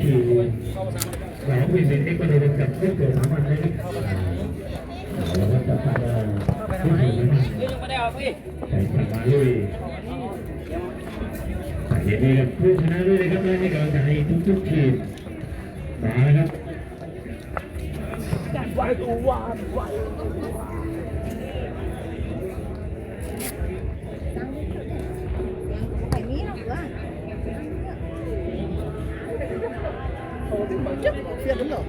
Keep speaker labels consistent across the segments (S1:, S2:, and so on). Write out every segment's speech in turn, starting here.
S1: คือหลายวิสิตเอ็กก็เลยกับเพื่อนเกิดสามวันเลยแล้วก็จะพาผู้หญิงใส่สมาลุยเห็นดีกับผู้ชนะด้วยนะครับและให้กำลังใจทุกๆทีมมาแล้วครับ
S2: chết phiền đúng rồi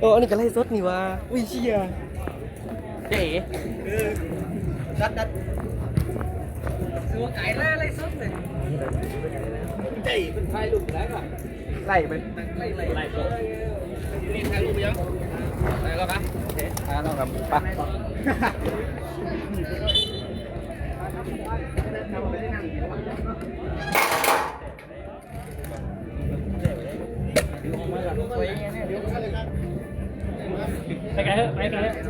S2: Ồ, anh cái này rớt nhỉ mà Ui chìa Để Đất đất Dù cái la lấy rớt rồi อะ
S3: เอออันนี้ก็ไล่สดนี่วะอุ้ยเชียเจ๋ดัดดัดตัวไก่ล่าไล่สดเลยเจ๋เป็นไฟลุกแล้วก่อนไล่ไปไล่ไล่ไล่สดนี่ถ่ายรูปยังถ่ายแล้วครับโอเคถ่ายแล้วครับไปไปไกลเถอะไปไกลเถอะ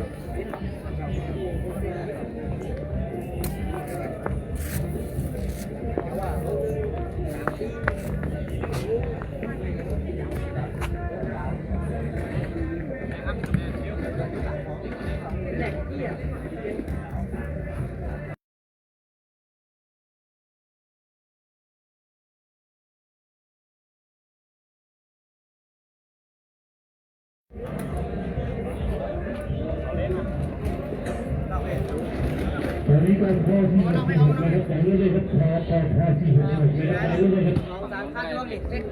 S1: ตอนนี้ก็พ่อที่หกสิบหกนะครับแต่เรื่อยๆครับพอพอพอที่หกสิบหกนะครับไปเรื่อยๆครับ
S3: สามขั้นรอบอีกเซ็ต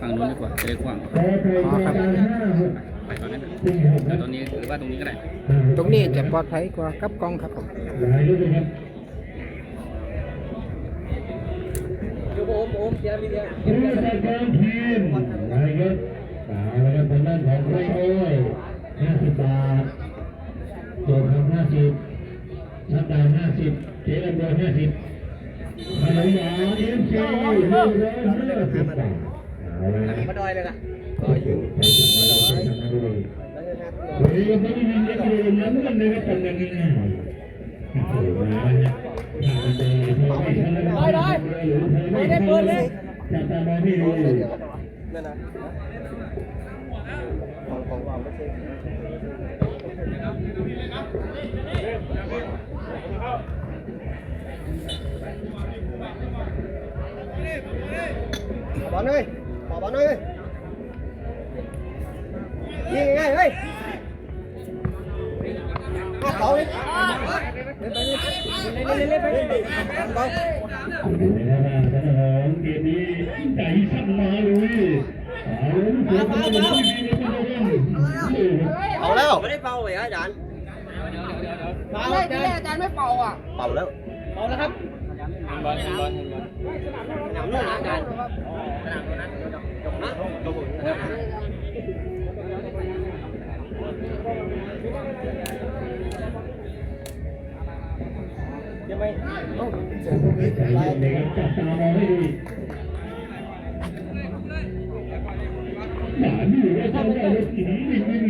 S4: ฝั่งนู้นดีกว่าจะได้กว้าง
S1: พอไทยรายการห้าหก
S4: ไปตอนนั้น
S1: สี่หกค
S4: แล้
S1: รั
S4: ว
S1: บ
S4: ตอนนี้หรือว่าตรงนี้ก็ได้
S3: ตรงนี้จะปลอดภัยกว่ากับกล้องครับผม
S1: หลายเรื่อยๆครับ
S3: เดี๋ยวผมผมเดี๋ยวมีเดียว
S1: ผู้จัดการทีมอะไรครับ เอาละครับทางด้านของไรโอ้ยห้าสิบบาทตัวคำห้าสิบชัดดาวห้าสิบเจ๊ลำดวนห้าสิบขนมหวานเอ็มซีหนึ่งร้อยห้าสิบบาทเอาละครับ
S3: มาดอยเลยล่ะ
S1: ก็อยู่ในสมัยที่ทำงานด้วยวันนี้ก็ไม่ได้ยินได้เลยย้ำกันเลยว่าทำงานง่ายๆโอ้โหนะฮะได้ได้ไม่ได้เปิดเลยจับตามองไม่ดู
S3: นั่นนะ ของของเราไม่ใช่ บอลเลยบอลบอลเลยยิงง่ายเฮ้ยห้าเขาเลยเล่นไปเล่นเล่นไปเล่นไปไป
S1: ดูนะครับท่านหอมเกมนี้ใจสั่นมาเลยเอาเสือ
S3: เอาแล้วไม่ได้เป่าเลยอาจารย์
S2: ไม่ที่แรกอาจารย์ไม่เป่าอะ
S3: เป่าแล้วเป่าแล้วครับ
S4: บอลบอล
S3: สนามนู้นนะอาจารย์สนามนู้นนะจบนะจบยังไม่ต้องเสียง
S1: ใจเย็นเลยครับจับตามองให้ดีหนาดูว่าเขาได้รถสีนี้จริง
S3: ทั้งนี้นะ บอ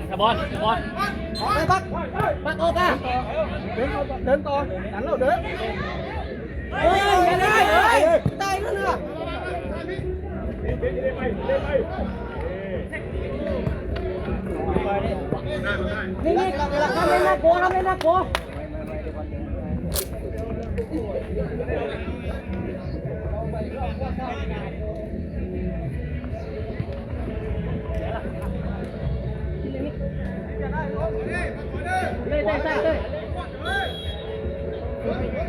S3: ลบอลบอลบอลไปบักบักออกอ่ะเดินต่อเดินต่อหันเราเดิน นี่นี่ทำเล่นน่ากลัวทำเล่นน่ากลัวเล่นได้ใช่เลย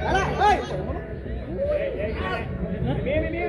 S3: อะไรเฮ้ยมีมีมี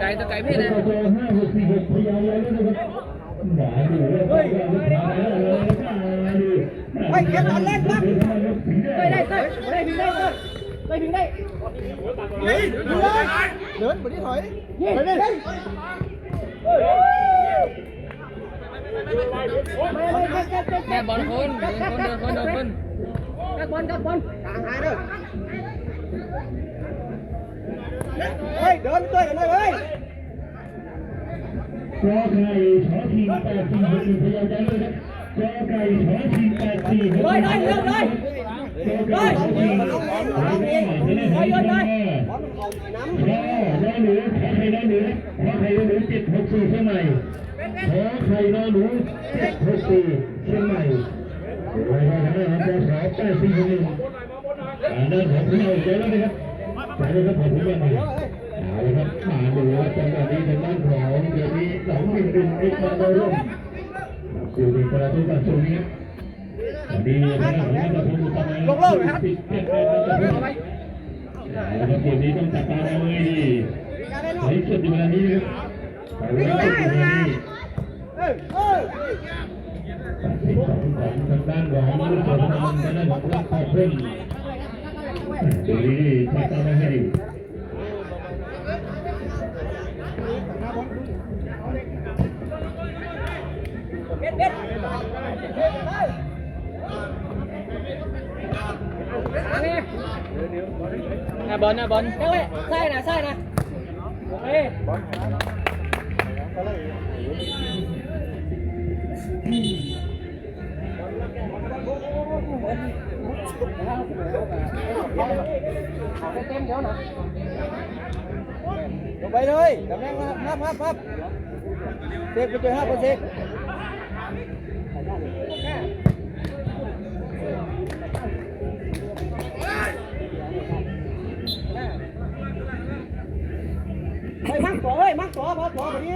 S3: cái tôi cái biết này quay kiếm nó lên bác đây đây đây đây đứng đây đây đứng đây đấy đứng lên. Lớn mà đi hỏi đi đây đây Nè bọn hôn, bọn hôn, bọn hôn, bọn hôn các quân
S1: các con, cả hai nữa ơi đến tôi đến đây ơi. Cho ngày sở thiên tài tình hình bây giờ đây cho ngày sở thiên tài tình hình rồi rồi rồi. Rồi rồi rồi. Rồi rồi đây nữa khó thầy đây nữa khó thầy đây nữa chịt hộp xì xem này khó thầy đây nữa chịt hộp xì xem này ได้า
S3: ง
S1: ด้า
S3: น
S1: ของสอ
S3: บ
S1: สี่หนึ่งทางด้านของเราเจอแล้วนะครับใช้เลยครับผมยังไงเอาละครับมาดูว่าจังหวะนี้ทางด้านของเดี๋ยนี้สองหนึ่งหนึ่งอีกมาโดนร่มคู่นี้ประตูกับคู่นี้ดีนะครับล็งเลิกนะครับนะครับเกมนี้ต้องจัดตาเลยไหลสุดอยู่เวลานี้ครับไปเลยครัย ทางด้านหลังของทางด้านหลังขอบคุณดีพัฒนาให้นะ
S3: บอ
S4: ลนะบอลเจ้า
S3: เว้ยใส่นะใส่นะเฮ้ยบอล Đồ bay thôi, cảm giác hấp hấp hấp. Xếp cái tôi hấp con xếp. Mày mắc tổ ơi, mắc tổ, mắc tổ, mày đi.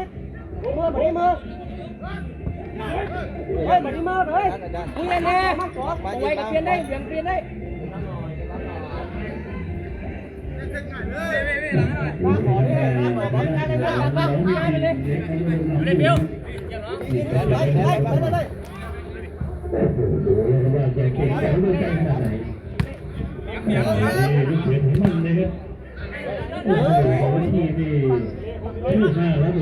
S3: Mưa, mày đi mưa. Ôi, mà đi mau rồi. Vui em nè. Quay cái tiền đây, chuyển tiền đây. Hãy subscribe cho kênh Ghiền Mì Gõ Để không bỏ lỡ
S1: những video hấp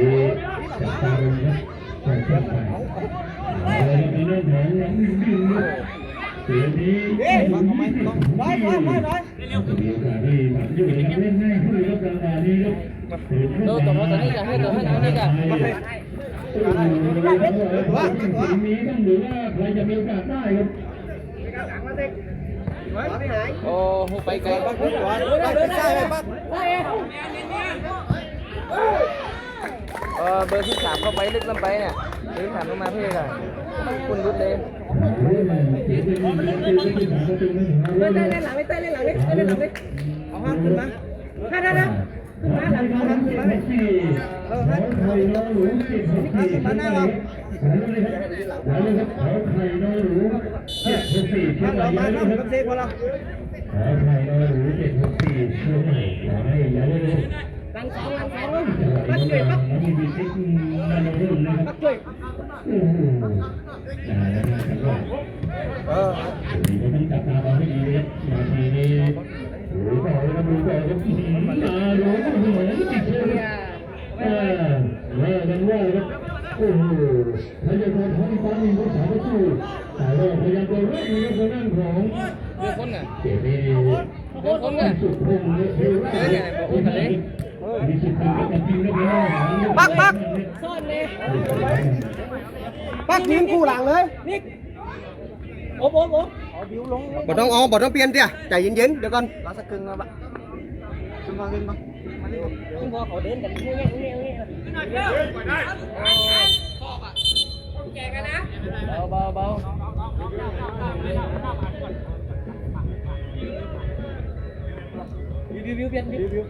S1: dẫn จับตาดูนะก่อนเข้าไปเราจะมีเรื่องของหลังหนึ่งหนึ่งเสีย
S3: ดีฟังทำไมต้องร้อยร้อยร้อยร้อย
S1: มีโอกาสที่แบบอยู่ในเล่นง่ายขึ้นครับจังหวะนี้ครับ
S4: เออต่อมาตอนนี้กันให้เดินให้เดินให้กันว่า
S1: มีต้องหรือว่าใครจะมีโอกาสได้ครับ
S4: โอ้โหไปไกล
S3: บ้างไปไกลบ้างไปไกลบ้าง
S4: เออเบอร์ที่สามเข้าไปลึกลงไปเนี่ยเบอร์ที่สามลงมาพื่อนกันคุณรุดเลย
S1: เล่น
S3: เล่นหลังไม่เต้นเล่นหลังไม่เล่นหลังไม่เอาห้ามขึ้นมาถ้าถ้าถ้าขึ้นมาหลังเอาห้ามขึ้นมาเลย
S1: เออห้ไข่นอนหนูเจ็ดหกสี่ขึ้นมาเลยครับแล้วครับขอไข่นอนหนูเจ็ดหกสี่เชีย
S3: ห้างม
S1: ใหม่
S3: เรา
S1: ย
S3: มา
S1: อะ
S3: ห้าม
S1: นะครับ
S3: เซ็กพอละ
S1: ขอไข่นอนหนูเจ็ดหกสี่เชียงใหม่ขอให้อย่าเลยา
S3: นสองล้านสอง
S1: ปักเกยปัก
S3: ปักเกยเออ
S1: ต้องจับตามองให้ดีนะนาทีนี้โอ้โหบอกเลยนะดูบอกเลยตาหลงหัวติดเชื้อเออแม่ยังว่าครับโอ้โหพยากรท้องฟ้ามีภาษาไม่ถูกแต่ว่าพยากรไม่มีคนนั่งของ
S4: เด็กคนน่ะ
S1: เด็ก
S4: นี่เด็กคนน่ะ
S1: สุดพงษ์เด็กนี่
S3: เลยปักยิงคู่หลังเลยนิกโอ้โหโอ้เอาบิวลงบ่ต้องเอาบ่ต้องเปลี่ยนเตี้ยใจเย็นๆเดี๋ยวก่อนรอสักครึ่งแล้วบะขึ้นมาขึ้นมาขึ้นมาเขาเดินกันเงี้ยเงี้ยเงี้ย
S4: เบาเบาเบา
S3: วิววิววิวเปลี่ยนวิววิว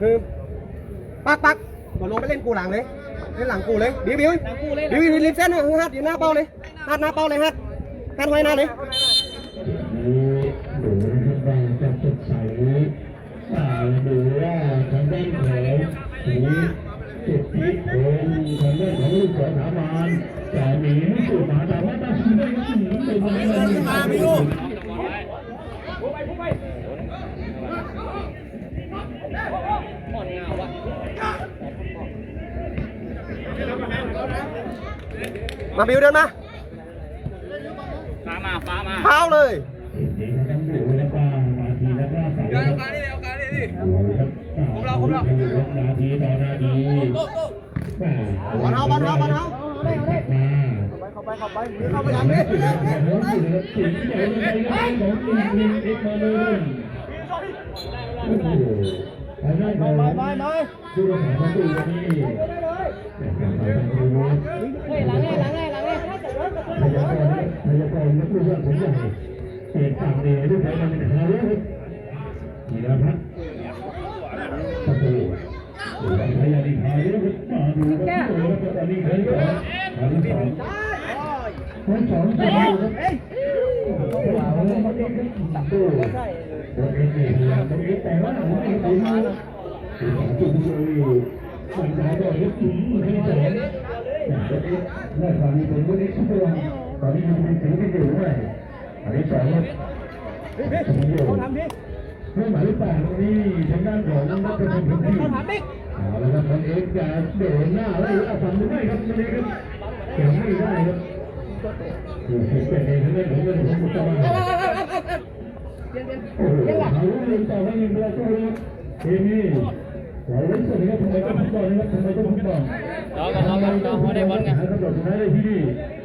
S3: คือ ปักปักก่อนลงไปเล่นกูหลังเลย เล่นหลังกูเลยบิวบิวบิวบิวรีบเส้นเลยฮัดอยู่หน้าเป้าเลยฮัดหน้าเป้าเลยฮัดฮัดไว้หน้าเลย
S1: นี้ดูนะครับว่าจะสดใสสาวดูว่าทางด้านของสีสุดที่โคงทางด้านของลูกสาวสามานจะหนีสู่หมาแต่ว่าตาชีไม่หนีไปไหนเลยมาไม่รู้
S3: มาบิวเดินมา
S4: ฟ้ามาฟ้ามา
S3: เท้าเลย
S1: นี่นะครับดูแล้วก็นาทีแล้วก็สาวนาทีต่อนาที
S3: บอลเอาบอลเอาบอลเอา
S1: มา
S3: เข้าไปเข้าไปเข้าไปหลังเลย
S1: ไปไปไป พยากรณ์นักลูกว่าผมใหญ่เปลี่ยนฝั่งเลยด้วยกันเป็นฮารุธีรพัฒน์ประตูพยาดีฮารุมาดูกันตัวแล้วก็ตอนนี้ใครก่อนฮารุสองคนสองคนครับว้าวเขาเด็กตัดตัวตัวเองนี่ตัวเองแต่ว่าไม่ได้ดูจุดเลยมันได้ก็ยึดถึงให้สองได้ความมีผลก็ได้ทุกตัว อนนี้มันเป็นสิ่งที่อยู่ด้วยอันนี้สองครับสมบูรณ์เมื่อหมายเลขแปดตรงนี้ทางด้านของนักประพันธ์พื้นที่เอาละครับคนเอกจะโดนหน้าแล้วเอาฝั่งไม่ได้ครับคนนี้ครับเกี่ยวไม่ได้ครับอยู่ที่เป็นเองทั้งนั้นผมเป็นผมจะมาโอ้โหเขาเล่นต่อให้ยิงประตูเลยทีนี้เราเล่นสดนะครับทำไมต้องฟุตบอลนะครับทำไมต้องฟุตบอล
S4: น้องกันน้องกันน้องเขาได้บอลไง
S1: หาคำตอบสุดท้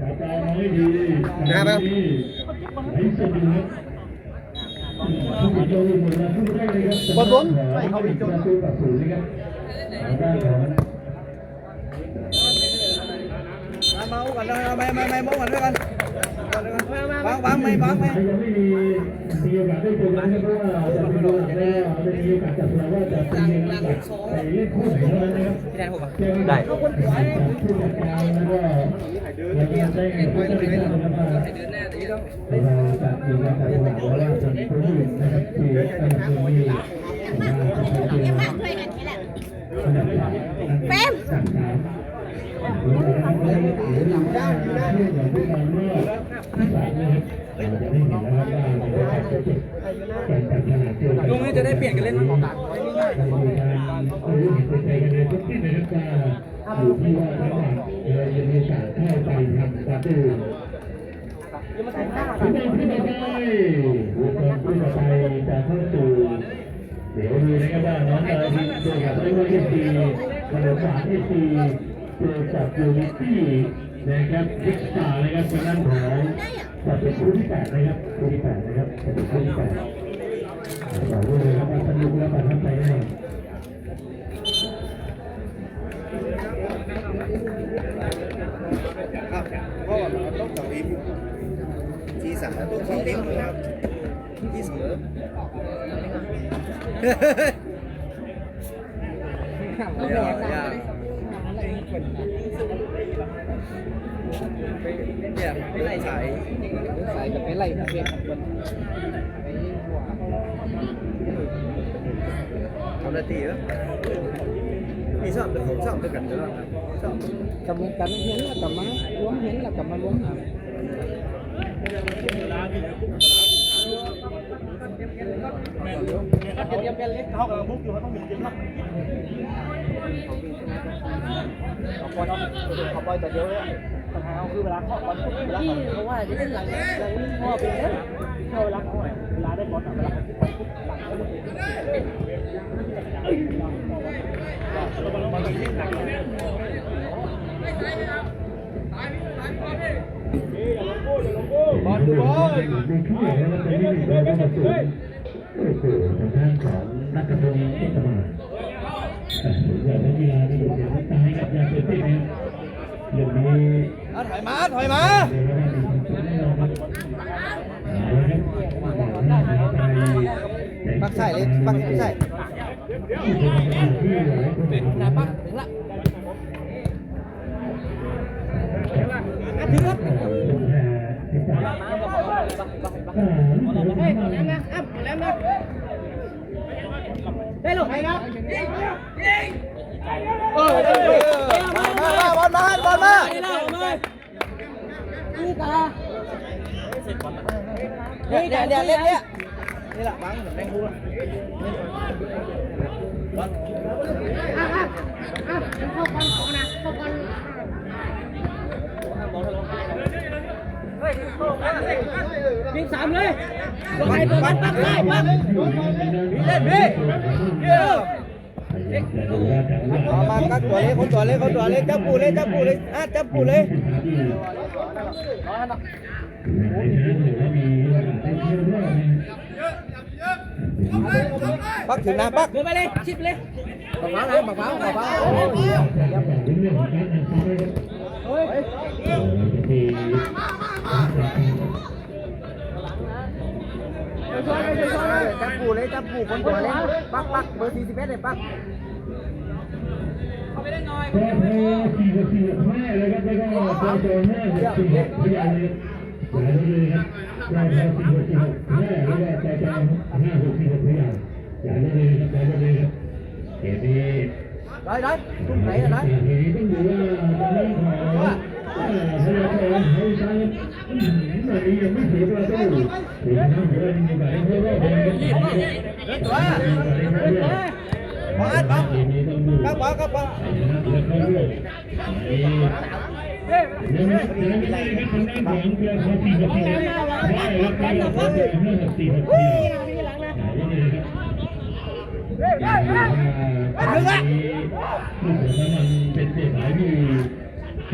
S1: นะครับด้านของ
S3: เมาก่อนเลยไม่ไม่ไม่เมาก่อนด้วยกัน วางวางไม่วางไม่
S1: ยังไม่มีมีโอกาสได้เจอกันเพราะว่าจะเป็นโอกาสได้ไม่มีโอกาสจับเราว่าจะเป็นยังไงไปเล่นคู่ไหนแล้วนะครับ
S3: พี่แดนหกอ่ะ
S1: ได้ผู้จัดการแล้วก็แล้วก็ได้ผู้จัดการนะครับว่าเราจะมีการจัดหวานว่าจะมีผู้อื่นนะครับที่กำลังมีมาจะไปเจอ
S2: เคยเห็นนี่แหละ
S1: ไม่ได้หรือเราได้เรื่องของผู้กาเมื่อสามนะครับเราจะได้เห็นแล้วว่าเราจะจัดเก็บการจัดขนาเดียวกัน
S3: ลุงนี่จะได้เปลี่ยนกันเล่นมั้ง
S1: เรามีการเอาเรื่องเป็นไปกันในทุกที่นะครับว่าอยู่ที่ว่าระหว่างเราจะมีการเข้าไปทำประตูผู้นำผู้ต่อไปผู้นำผู้ต่อไปจะเข้าสู่เดี๋ยวดูนะครับว่าน้องดาวดินเจอกับไอ้วันที่สี่ขนมหวานที่สี่ เจอกับยูนิตี้นะครับพิกซานะครับเป็นด้านของจะเป็นคู่ที่แปดนะครับคู่ที่แปดนะครับจะเป็นคู่ที่แปดบอกเลยครับว่าสนุกและประทับใจแน่
S3: เพราะว่าเราต้องต่อทีมทีสามต้องทีเล็กนะครับที่เสมอเนี่ยไม่ไล่ฉาย
S4: ใส่จะไปไล่เพียง
S3: ทำหน้าที่แล้วมีชอบเป็นผมชอบเป็นกั À? là cái này sải sải là cái
S4: này đặc biệt của quần cái quả còn là tí nữa thì sao được không sao được cảnh nữa. Cầm cắn hiến là cầm má uống hiến là cầm má uống hả Học qua
S3: đó, học qua tài liệu đấy. งบุกอยู่เขาต้อกบอลเขาบอลแต่เดียวเลยปัญหาคือเวลาเคาะบอลเวลาเขาว่าจะเล่นหลังหลังนี่พ่อเป็นแล้วเขาเวลาเขาเวลาได้บอลเวลาบหลังเขาไม่ถึง
S1: บอลดูบอลดูช่วยแล้วไปนี่เลาสูโอ้โหทางด้านของนักกระทงที่สมาเรื่องนักกีฬาที่โดดเด่นตายกับยาเสพติดเนี่ยเรื่องนี้
S3: Đó, thoải mái thoải mái bắt chạy lên bắt chạy là bắt đứng lại ăn thứ nhất đây lục anh á ừ, ừ, ừ. มามาบอลมาบอลมานี่ตาเนี่ยเดี๋ยวเดี๋ยวเล่นเนี่ยนี่แหละวางเหมือนแมงมุมวิ่งสามเลยไปตัวมันปักได้ปักเล่นพี่เยอะ เอามากักตัวเลยคนตัวเลยคนตัวเลยจับปูเลยจับปูเลยอะจับปูเลยปักถึงนะปักเดินไปเลยชิดเลยปักฟ้าเลยปักฟ้าปักฟ้าเฮ้ย จับปูเลยจับปูคนตัวเลยปักปักเบอร์สี่สิบเอ็ดเลยปัก
S1: ก็พอสี่กับสี่กับห้าเลยครับแล้วก็ตัวตัวห้ากับสี่กับพยานเลยหลายเลยครับเราพอสี่กับสี่กับห้าแล้วก็ตัวตัวห้ากับสี่กับพยานหลายเลยครับหลายเลยครับเกมนี้
S3: đấy đấy chung thấy rồi đấy
S1: เกมนี้ต้องดูว่าตอนนี้ของพยานของเขาใช้ย
S3: các bác các bác
S1: Hãy subscribe cho kênh Ghiền Mì Gõ Để không bỏ lỡ những video hấp dẫn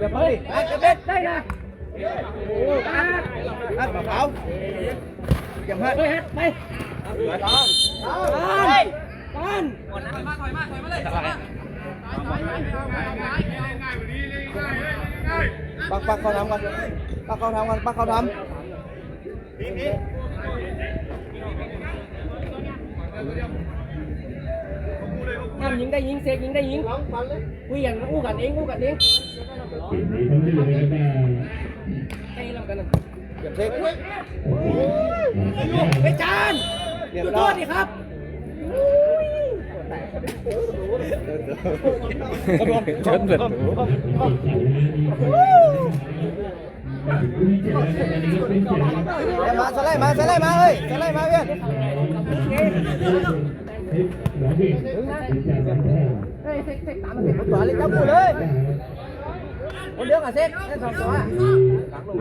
S1: Đẹp ơi, ai cho biết đây nè. Ủa, cắt. Cắt bảo pháo. ถึงละมันเป็นเศษสายที่ประตูที่ทางเอ็กเซติงและเราทักทายว่ามันมีเอ็กซ์เราต้องรับผู้ใส่นะครับ
S3: Ô này này, liễu này nó
S1: แต่
S3: bạc
S1: ผมคิดว่าถ้าเราต้องรุ่นครับถึงนะฮะถึงรุ่นของเราครับเราไปดูที่ป้ายเลยว่าในในบทลงโทษไหนเนี่ยมียี่สิบ
S3: Thế đi Cái này hả? Bây giờ bác có đâu?
S1: บ้านเนี่ยขอบคุณมากมายและขอบคุณมันทำให้ได้ครับแต่ยังก็พยา ยามรับผิดชอบเลย
S3: Đi Đeo hồi đây
S1: ผู้ที่ผู้ให้ของท่านพระโดยเพื่อที่จะได้
S3: Xếp cái này đi, xếp cái này Đẹp ơi, ăn cái bếp đây nè Ồ, ăn Ăn bảo pháo Chậm hết Ơi, hết, đây Con Con Con Bác, bác con làm con Bác con làm con, bác con làm Làm những đây những xe những đây những Quy gần nó u gần yên u gần yên
S1: สิ่งนี้ต้องเลือกนะครับว่า
S3: Đây làm cái này Kiểm xe Cái chan Điểm đó đi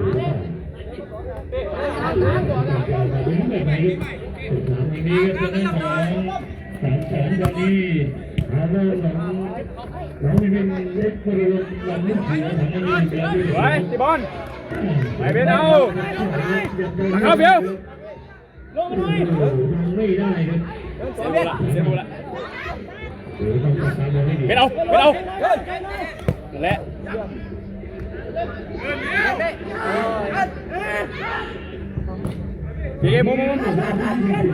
S3: khắp
S4: เชิญเถิด
S3: Em mà sẽ lại mà sẽ lại mà ơi sẽ lại mà biết Quả lên trong mùi đấy Con đứa cả xếp Lên phòng xóa
S1: นี้ก็เป็นของสามแสนวันนี้เอาเรื่องของน้องมีเป็นเล็กบริเวณลำนิ้วเสือของมันเสือด้วย
S5: ไปตีบอล ไปเบนเอา มาเข้าเพียว
S1: ลงมาหน่อยไม่ได้ครับ
S5: เสียบูละเสียบูละ
S1: หรือต้องตามมาให้ดี
S5: เป็นเอาเป็นเอานั่นแหละ พี่เอ็มมุมมุม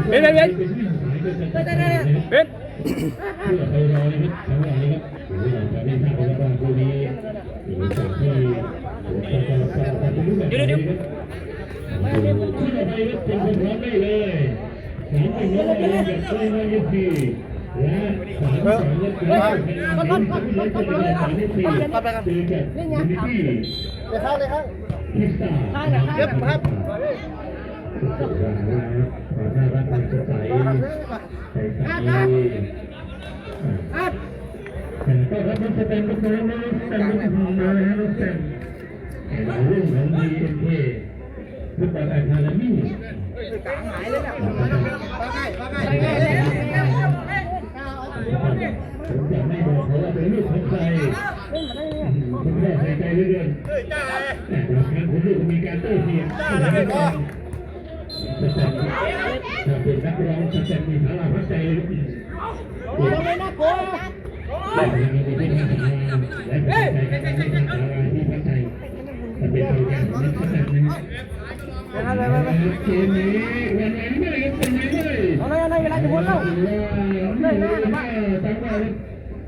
S5: เป็นเป็นเป็นเป็น
S1: เพื่อไปรอเลยครับจังหวะนี้ครับหรือเราจะได้ทราบว่าว่าคู่นี้หรือจากที่เดี๋ยวเดี๋ยวเดี๋ยวขึ้นไปครับเป็นคนพร้อมได้เลยสามเป็นน้องเองแบบไม่ไม่ยุติและสามสองเล็กน้อยเป็นค นคนคนคนคนเลยสามสี่คือแบบยูนิตี้
S3: เดี๋ยวเข้าเลยครับ
S1: พิซซ่า
S3: เย็บครับ
S1: ขอน่ารักมันสดใสใส่ใส่แต่ก็รับมันจะเป็นลูกน้องนะแต่ลูกน้องมาแล้วแต่เห็นเรื่องของดีเอ็นเคฟุตบอลแอคาเดมี่
S3: หายเลยเนี่ยมาง่ายมาง่ายมาง่าย
S1: ผมจะไม่บอกเขาว่าเป็นลูกของใครคุณพ่อใส่ใจเรื่อยๆแต่บางครั้งคุณลูกมีการโต้เถียงถ้าเป็นนักร้องสแตนมีพลังพักใจเลยไม่น่ากลัวและยังมีที่ทำงานและเป็นใจกันในทางสาราที่พักใจจะเป็นตัวอย่างของนักแสดงนั้นเกมนี้วันไหนไม่ได้เป็นไงไม่ได้
S3: เอาเลยเอาเลยเวลาจะหมดแล้ว
S1: เลยนะบ้าจังหวะ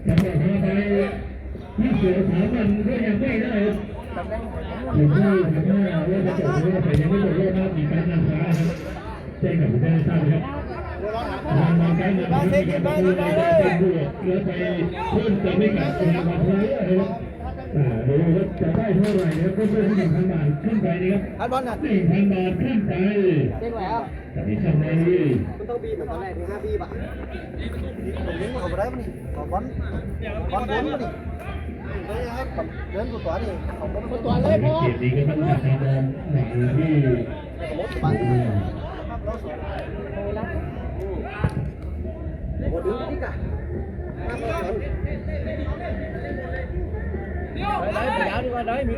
S1: จังหวะเข้าไปที่เสือสามันก็ยังไม่ได้ อยู่ที่ทางหน้าว่าจะจบหรือว่าแต่ยังไม่จบว่าน่ามีการนำฟ้าครับแจ้งกับผู้ได้ทราบครับทางบางการนำฟ้ามีการประตูในการเป็นบวกแลไปเพิ่มเติมให้กับรางวัลเท่าไหร่นะครับอ่าดูว่าจะได้เท่าไหร่นะครับเพิ่มเพิ่มหนึ่งพันบาทขึ้นไปนะครับ
S3: อันบอลน่ะ
S1: หนึ่งพันบาทขึ้นไป
S3: เด้งแล้ว
S1: จะมีคำในนี้
S3: มันต้องบีบตอนแรกถึงห้าบีบอะผมเล่นกับอะไรมันขอบอลบอลบนมัน ดิไม่ได้ให้กับเดินตัวนี่ของบอลตัวเลยพ่อ
S1: เกียรติดีก็ต้องการมองหนังที่
S3: สมมติบังโอ้ดึงนี่กะได้ไ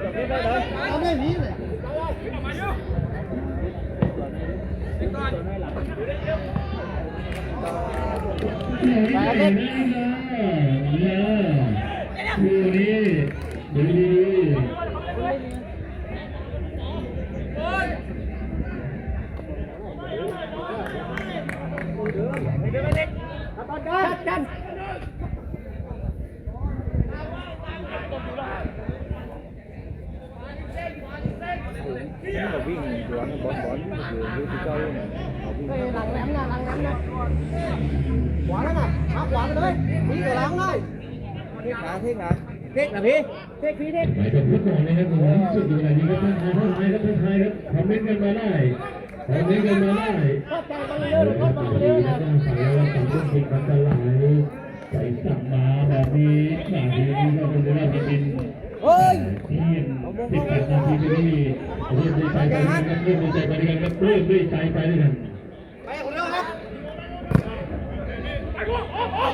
S3: ด้ยาวดีกว่าได้มีแบบนี้ได้เลยเอาไม่มีเลย
S1: มาเล่นนะดูนี่ดูดี
S3: ขวาแล้วนะมาขวาไปเลยพี่กับล้างเลยเทค นะเทคนะเทคนะพี่เทคพี่เทค
S1: ไปกับพุทธก่อนนะครับผมสุดอยู่ไหนดีก็ต้องทายท่านไทยครับท่านไทยครับคอมเมนต์กันมาได้คอมเมนต์กันมาได้ข้าใจกันเร็วเข้าใจเร็วนะต้องใส่ว่าความรู้สึกมันจะไหลใส่สับมาแบบนี้แบบนี้ก็เป็นเรื่องที่ดิน
S3: เฮ้ย
S1: ที่สิบแปดนาทีที่นี่เริ่มด้วยใจไปด้วยกันเริ่มด้วยใจไปด้วยกันครับเริ่มด้วยใจไปด้วยกัน
S3: ไปคนเดียวครับหลังหลัง
S1: ทุกคน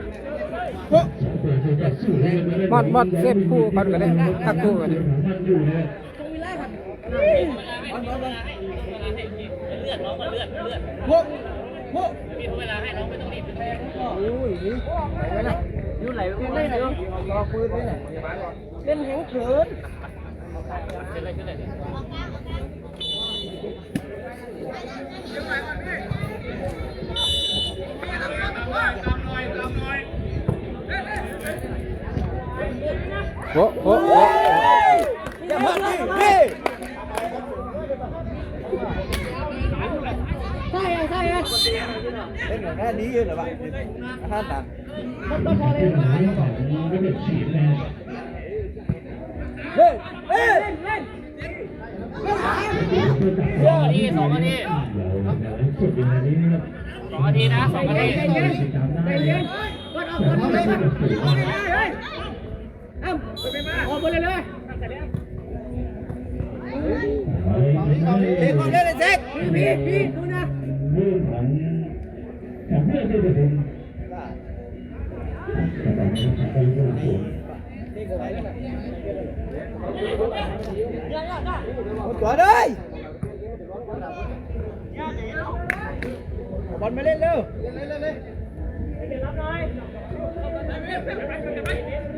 S1: มอดมอดเซฟคู่กันกันเลยทักคู่กันมันอยู่เนี่ย
S3: โอ้โหมีเวลาให้น้องไม่ต้องรีบอุ้ยไหนนะอยู่ไหนไม่ได้เนาะรอปืนนี่แหละเล่นแข็งเขิน
S4: โอ้ โอ้โอ้
S3: อย่าเพิ่งดิพี่ใช่ใช่เล่นอย่างแค่นี้เลยเหรอวะท่านตา
S1: เป็นหายของก็แบบฉีดนะ
S3: เฮ้ยเฮ้ย
S1: สองนาทีสองนาทีสอย่างนี้นะครับ
S4: สองนาทีนะสองนาทีามได้นะครับแต่ว่าไม่ได้ติดตามได้
S1: ออกไปเลยเลย
S4: เด็กคนเล่นเซ็ต
S1: พี่พี่ดูนะ
S4: เรื่องของของเพื่อนที่จะเป็นแต่ตอนนี้ไปเรื่องของ
S1: ตัวเลยบอลมาเล่นเร็ว
S4: เลยครับทางด้านขอบางสาวดีและที่สี่ที่บอลเล่นปับันปัจจุบัน
S1: ลัง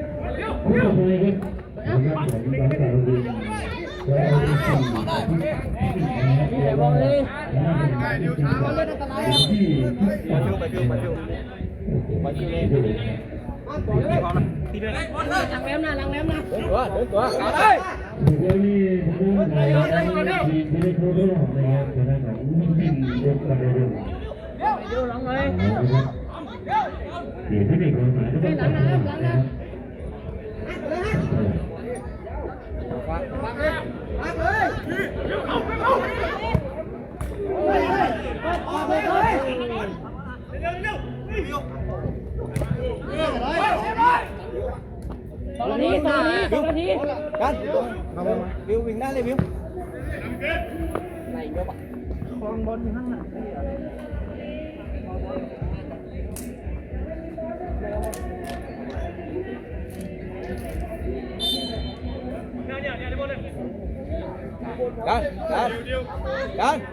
S1: Để cái này có phải nó งแรมน
S2: วิว
S4: วนี่ทางด้านของทีมไม่ได้เข้ารอบนะครับทางด้านของบินยกกระโดด
S1: ดูหลังเลย
S4: เดี๋ยวที่เด็กคนหมายก็ต้องตัดนะครับ
S1: องนาทีสองนาทีสองนา
S2: 来来来。